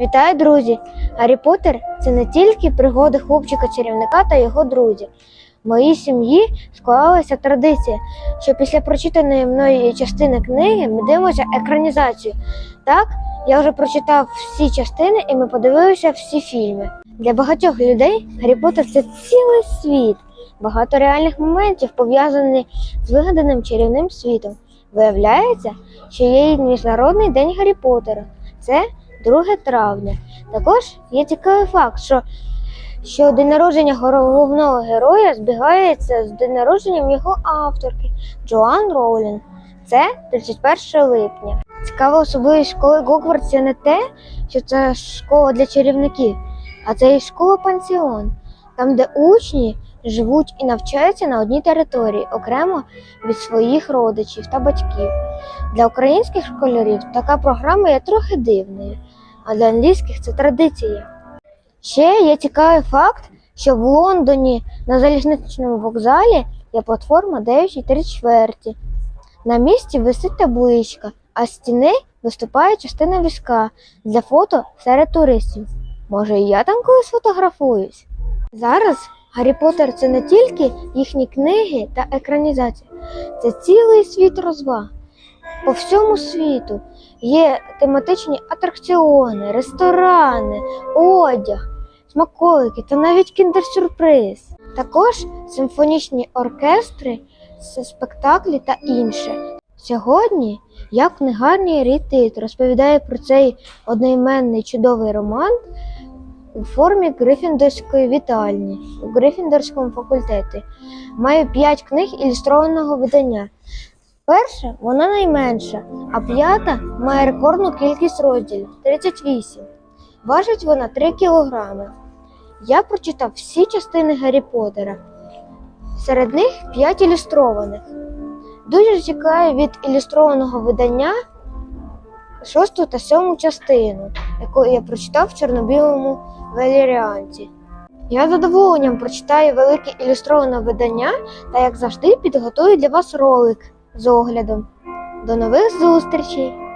Вітаю, друзі! Гаррі Поттер – це не тільки пригоди хлопчика-чарівника та його друзів. В моїй сім'ї склалася традиція, що після прочитаної мною частини книги ми дивимося екранізацію. Так, я вже прочитав всі частини і ми подивилися всі фільми. Для багатьох людей Гаррі Поттер – це цілий світ. Багато реальних моментів пов'язані з вигаданим чарівним світом. Виявляється, що є і Міжнародний день Гаррі Поттера. Це 2 травня. Також є цікавий факт, що, що день народження головного героя збігається з день народженням його авторки Джоан Роулінг. Це 31 липня. Цікава особливість школи Гогвартс це не те, що це школа для чарівників, а це і школа пансіон, там, де учні живуть і навчаються на одній території, окремо від своїх родичів та батьків. Для українських школярів така програма є трохи дивною, а для англійських це традиція. Ще є цікавий факт, що в Лондоні на залізничному вокзалі є платформа 9,3 На місці висить табличка, а з стіни виступає частина візка для фото серед туристів. Може, і я там колись фотографуюсь? Зараз Гаррі Поттер це не тільки їхні книги та екранізація, це цілий світ розваг. По всьому світу є тематичні атракціони, ресторани, одяг, смаколики та навіть кіндер-сюрприз. Також симфонічні оркестри, спектаклі та інше. Сьогодні я в книгарні Рітит розповідаю про цей одноіменний чудовий роман у формі Грифіндорської вітальні у Грифіндорському факультеті. Маю п'ять книг ілюстрованого видання. Перша вона найменша, а п'ята має рекордну кількість розділів 38. Важить вона 3 кілограми. Я прочитав всі частини Гаррі Поттера. Серед них 5 ілюстрованих. Дуже чекаю від ілюстрованого видання шосту та сьому частину, яку я прочитав в чорно-білому веліріанті. Я задоволенням прочитаю велике ілюстроване видання та, як завжди, підготую для вас ролик з оглядом. До нових зустрічей!